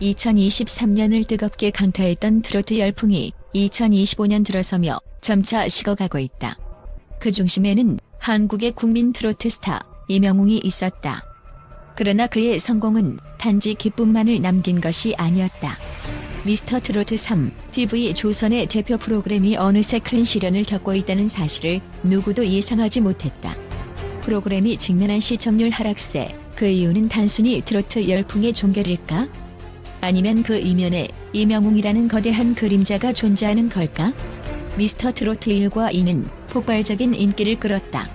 2023년을 뜨겁게 강타했던 트로트 열풍이 2025년 들어서며 점차 식어가고 있다. 그 중심에는 한국의 국민 트로트 스타 이명웅이 있었다. 그러나 그의 성공은 단지 기쁨만을 남긴 것이 아니었다. 미스터 트로트 3 PV 조선의 대표 프로그램이 어느새 큰 시련을 겪고 있다는 사실을 누구도 예상하지 못했다. 프로그램이 직면한 시청률 하락세, 그 이유는 단순히 트로트 열풍의 종결일까? 아니면 그 이면에 이명웅이라는 거대한 그림자가 존재하는 걸까? 미스터 트로트 1과 2는 폭발적인 인기를 끌었다.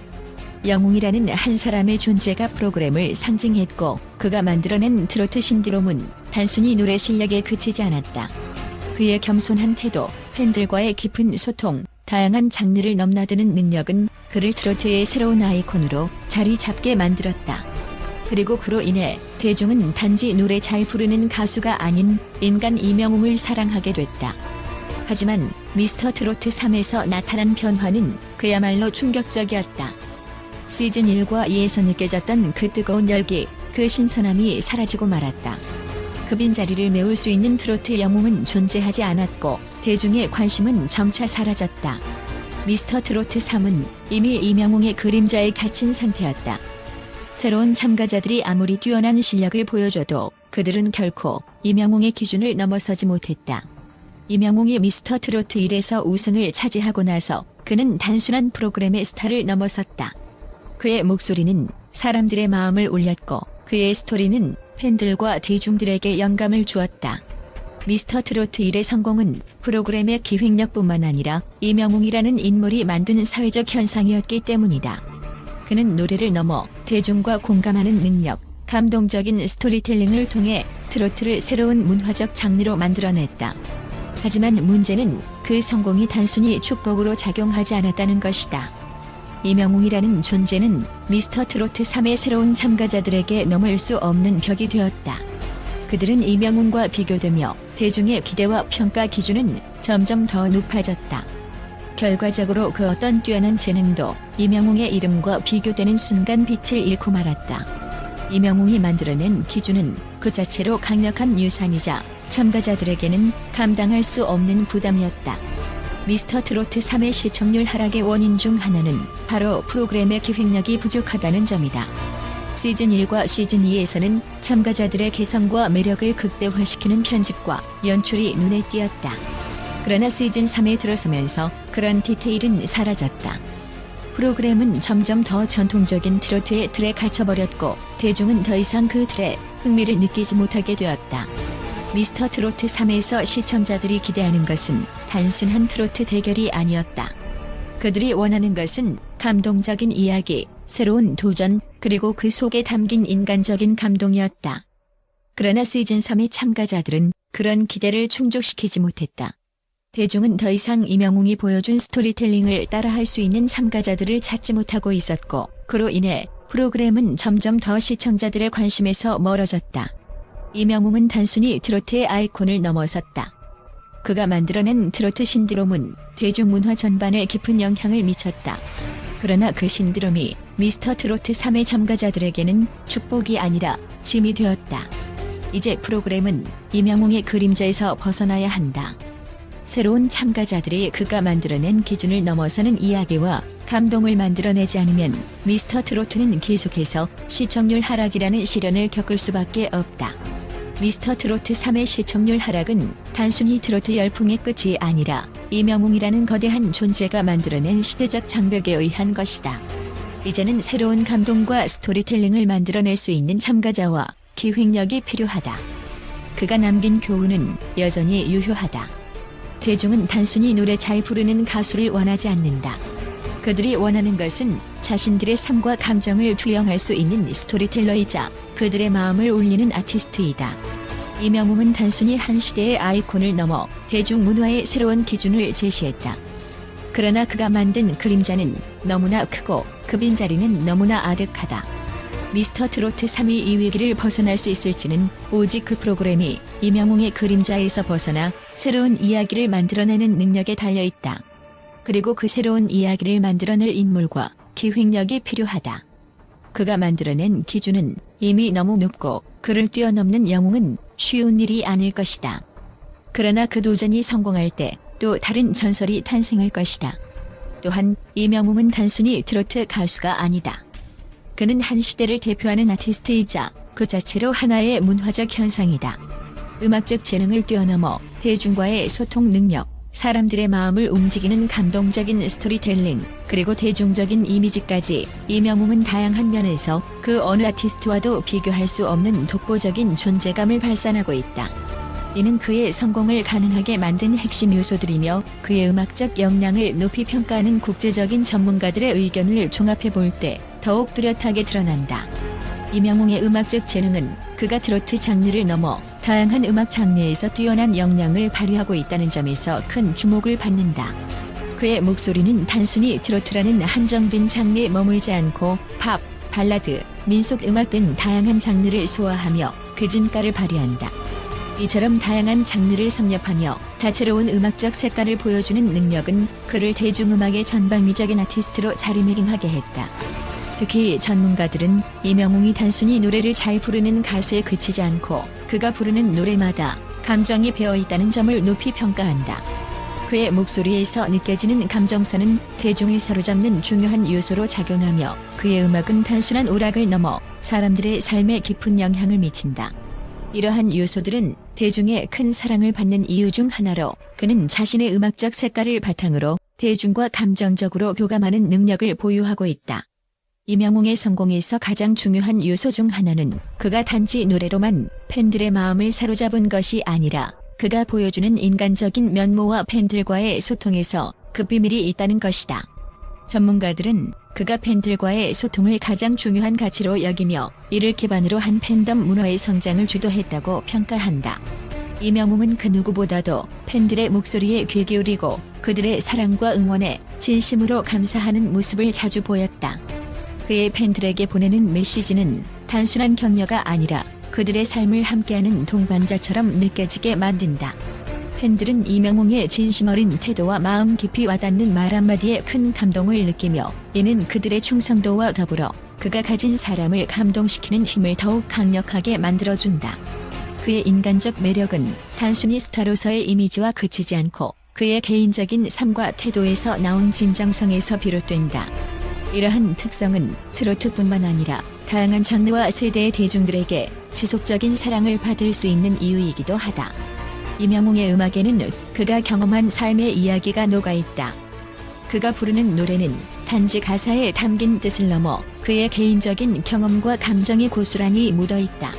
영웅이라는 한 사람의 존재가 프로그램을 상징했고 그가 만들어낸 트로트 신드롬은 단순히 노래 실력에 그치지 않았다. 그의 겸손한 태도, 팬들과의 깊은 소통, 다양한 장르를 넘나드는 능력은 그를 트로트의 새로운 아이콘으로 자리 잡게 만들었다. 그리고 그로 인해 대중은 단지 노래 잘 부르는 가수가 아닌 인간 이명웅을 사랑하게 됐다. 하지만 미스터 트로트 3에서 나타난 변화는 그야말로 충격적이었다. 시즌 1과 2에서 느껴졌던 그 뜨거운 열기, 그 신선함이 사라지고 말았다. 그 빈자리를 메울 수 있는 트로트 영웅은 존재하지 않았고 대중의 관심은 점차 사라졌다. 미스터 트로트 3은 이미 이명웅의 그림자에 갇힌 상태였다. 새로운 참가자들이 아무리 뛰어난 실력을 보여줘도 그들은 결코 이명웅의 기준을 넘어서지 못했다. 이명웅이 미스터 트로트 1에서 우승을 차지하고 나서 그는 단순한 프로그램의 스타를 넘어섰다. 그의 목소리는 사람들의 마음을 울렸고 그의 스토리는 팬들과 대중들에게 영감을 주었다. 미스터 트로트 1의 성공은 프로그램의 기획력뿐만 아니라 이명웅이라는 인물이 만드는 사회적 현상이었기 때문이다. 그는 노래를 넘어 대중과 공감하는 능력, 감동적인 스토리텔링을 통해 트로트를 새로운 문화적 장르로 만들어냈다. 하지만 문제는 그 성공이 단순히 축복으로 작용하지 않았다는 것이다. 이명웅이라는 존재는 미스터 트로트 3의 새로운 참가자들에게 넘을 수 없는 벽이 되었다. 그들은 이명웅과 비교되며 대중의 기대와 평가 기준은 점점 더 높아졌다. 결과적으로 그 어떤 뛰어난 재능도 이명웅의 이름과 비교되는 순간 빛을 잃고 말았다. 이명웅이 만들어낸 기준은 그 자체로 강력한 유산이자 참가자들에게는 감당할 수 없는 부담이었다. 미스터 트로트 3의 시청률 하락의 원인 중 하나는 바로 프로그램의 기획력이 부족하다는 점이다. 시즌 1과 시즌 2에서는 참가자들의 개성과 매력을 극대화시키는 편집과 연출이 눈에 띄었다. 그러나 시즌 3에 들어서면서 그런 디테일은 사라졌다. 프로그램은 점점 더 전통적인 트로트의 틀에 갇혀버렸고 대중은 더 이상 그 틀에 흥미를 느끼지 못하게 되었다. 미스터 트로트 3에서 시청자들이 기대하는 것은 단순한 트로트 대결이 아니었다. 그들이 원하는 것은 감동적인 이야기, 새로운 도전, 그리고 그 속에 담긴 인간적인 감동이었다. 그러나 시즌 3의 참가자들은 그런 기대를 충족시키지 못했다. 대중은 더 이상 이명웅이 보여준 스토리텔링을 따라할 수 있는 참가자들을 찾지 못하고 있었고, 그로 인해 프로그램은 점점 더 시청자들의 관심에서 멀어졌다. 이명웅은 단순히 트로트의 아이콘을 넘어섰다. 그가 만들어낸 트로트 신드롬은 대중문화 전반에 깊은 영향을 미쳤다. 그러나 그 신드롬이 미스터 트로트 3의 참가자들에게는 축복이 아니라 짐이 되었다. 이제 프로그램은 이명웅의 그림자에서 벗어나야 한다. 새로운 참가자들이 그가 만들어낸 기준을 넘어서는 이야기와 감동을 만들어내지 않으면 미스터 트로트는 계속해서 시청률 하락이라는 시련을 겪을 수밖에 없다. 미스터 트로트 3의 시청률 하락은 단순히 트로트 열풍의 끝이 아니라 이명웅이라는 거대한 존재가 만들어낸 시대적 장벽에 의한 것이다. 이제는 새로운 감동과 스토리텔링을 만들어낼 수 있는 참가자와 기획력이 필요하다. 그가 남긴 교훈은 여전히 유효하다. 대중은 단순히 노래 잘 부르는 가수를 원하지 않는다. 그들이 원하는 것은 자신들의 삶과 감정을 투영할 수 있는 스토리텔러이자 그들의 마음을 울리는 아티스트이다. 이명웅은 단순히 한 시대의 아이콘을 넘어 대중문화의 새로운 기준을 제시했다. 그러나 그가 만든 그림자는 너무나 크고 그 빈자리는 너무나 아득하다. 미스터 트로트 3위 이 위기를 벗어날 수 있을지는 오직 그 프로그램이 이명웅의 그림자에서 벗어나 새로운 이야기를 만들어내는 능력에 달려있다. 그리고 그 새로운 이야기를 만들어낼 인물과 기획력이 필요하다. 그가 만들어낸 기준은 이미 너무 높고 그를 뛰어넘는 영웅은 쉬운 일이 아닐 것이다. 그러나 그 도전이 성공할 때 또 다른 전설이 탄생할 것이다. 또한 이명웅은 단순히 트로트 가수가 아니다. 그는 한 시대를 대표하는 아티스트이자 그 자체로 하나의 문화적 현상이다. 음악적 재능을 뛰어넘어 대중과의 소통 능력, 사람들의 마음을 움직이는 감동적인 스토리텔링, 그리고 대중적인 이미지까지 이명웅은 다양한 면에서 그 어느 아티스트와도 비교할 수 없는 독보적인 존재감을 발산하고 있다. 이는 그의 성공을 가능하게 만든 핵심 요소들이며 그의 음악적 역량을 높이 평가하는 국제적인 전문가들의 의견을 종합해 볼때 더욱 뚜렷하게 드러난다. 이명웅의 음악적 재능은 그가 트로트 장르를 넘어 다양한 음악 장르에서 뛰어난 역량을 발휘하고 있다는 점에서 큰 주목을 받는다. 그의 목소리는 단순히 트로트라는 한정된 장르에 머물지 않고 팝, 발라드, 민속 음악 등 다양한 장르를 소화하며 그 진가를 발휘한다. 이처럼 다양한 장르를 섭렵하며 다채로운 음악적 색깔을 보여주는 능력은 그를 대중음악의 전방위적인 아티스트로 자리매김하게 했다. 특히 전문가들은 이명웅이 단순히 노래를 잘 부르는 가수에 그치지 않고 그가 부르는 노래마다 감정이 배어 있다는 점을 높이 평가한다. 그의 목소리에서 느껴지는 감정선은 대중을 사로잡는 중요한 요소로 작용하며 그의 음악은 단순한 오락을 넘어 사람들의 삶에 깊은 영향을 미친다. 이러한 요소들은 대중의 큰 사랑을 받는 이유 중 하나로 그는 자신의 음악적 색깔을 바탕으로 대중과 감정적으로 교감하는 능력을 보유하고 있다. 이명웅의 성공에서 가장 중요한 요소 중 하나는 그가 단지 노래로만 팬들의 마음을 사로잡은 것이 아니라 그가 보여주는 인간적인 면모와 팬들과의 소통에서 그 비밀이 있다는 것이다. 전문가들은 그가 팬들과의 소통을 가장 중요한 가치로 여기며 이를 기반으로 한 팬덤 문화의 성장을 주도했다고 평가한다. 이명웅은 그 누구보다도 팬들의 목소리에 귀 기울이고 그들의 사랑과 응원에 진심으로 감사하는 모습을 자주 보였다. 그의 팬들에게 보내는 메시지는 단순한 격려가 아니라 그들의 삶을 함께하는 동반자처럼 느껴지게 만든다. 팬들은 이명웅의 진심 어린 태도와 마음 깊이 와닿는 말 한마디에 큰 감동을 느끼며 이는 그들의 충성도와 더불어 그가 가진 사람을 감동시키는 힘을 더욱 강력하게 만들어준다. 그의 인간적 매력은 단순히 스타로서의 이미지와 그치지 않고 그의 개인적인 삶과 태도에서 나온 진정성에서 비롯된다. 이러한 특성은 트로트뿐만 아니라 다양한 장르와 세대의 대중들에게 지속적인 사랑을 받을 수 있는 이유이기도 하다. 이명웅의 음악에는 그가 경험한 삶의 이야기가 녹아있다. 그가 부르는 노래는 단지 가사에 담긴 뜻을 넘어 그의 개인적인 경험과 감정이 고스란히 묻어있다.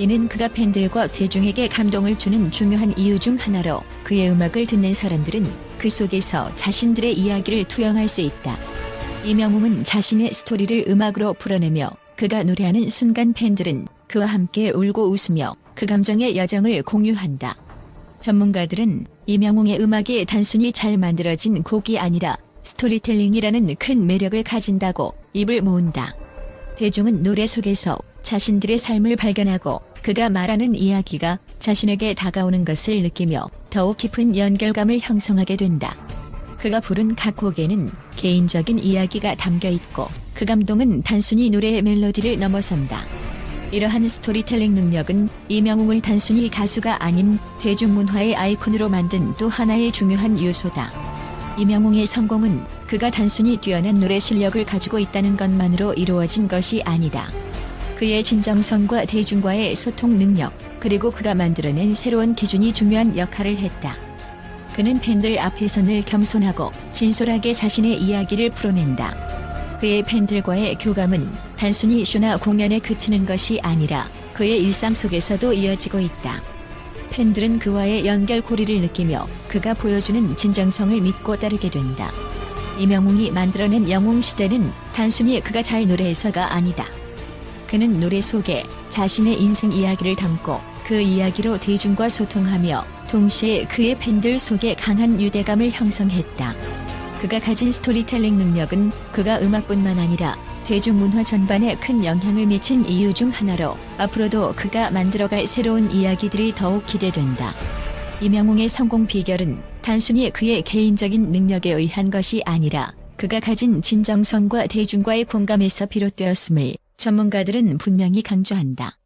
이는 그가 팬들과 대중에게 감동을 주는 중요한 이유 중 하나로 그의 음악을 듣는 사람들은 그 속에서 자신들의 이야기를 투영할 수 있다. 이명웅은 자신의 스토리를 음악으로 풀어내며 그가 노래하는 순간 팬들은 그와 함께 울고 웃으며 그 감정의 여정을 공유한다. 전문가들은 이명웅의 음악이 단순히 잘 만들어진 곡이 아니라 스토리텔링이라는 큰 매력을 가진다고 입을 모은다. 대중은 노래 속에서 자신들의 삶을 발견하고 그가 말하는 이야기가 자신에게 다가오는 것을 느끼며 더욱 깊은 연결감을 형성하게 된다. 그가 부른 각 곡에는 개인적인 이야기가 담겨 있고 그 감동은 단순히 노래의 멜로디를 넘어선다. 이러한 스토리텔링 능력은 이명웅을 단순히 가수가 아닌 대중문화의 아이콘으로 만든 또 하나의 중요한 요소다. 이명웅의 성공은 그가 단순히 뛰어난 노래 실력을 가지고 있다는 것만으로 이루어진 것이 아니다. 그의 진정성과 대중과의 소통 능력, 그리고 그가 만들어낸 새로운 기준이 중요한 역할을 했다. 그는 팬들 앞에서 늘 겸손하고 진솔하게 자신의 이야기를 풀어낸다. 그의 팬들과의 교감은 단순히 쇼나 공연에 그치는 것이 아니라 그의 일상 속에서도 이어지고 있다. 팬들은 그와의 연결고리를 느끼며 그가 보여주는 진정성을 믿고 따르게 된다. 이명웅이 만들어낸 영웅시대는 단순히 그가 잘 노래해서가 아니다. 그는 노래 속에 자신의 인생 이야기를 담고 그 이야기로 대중과 소통하며 동시에 그의 팬들 속에 강한 유대감을 형성했다. 그가 가진 스토리텔링 능력은 그가 음악뿐만 아니라 대중문화 전반에 큰 영향을 미친 이유 중 하나로 앞으로도 그가 만들어갈 새로운 이야기들이 더욱 기대된다. 이명웅의 성공 비결은 단순히 그의 개인적인 능력에 의한 것이 아니라 그가 가진 진정성과 대중과의 공감에서 비롯되었음을 전문가들은 분명히 강조한다.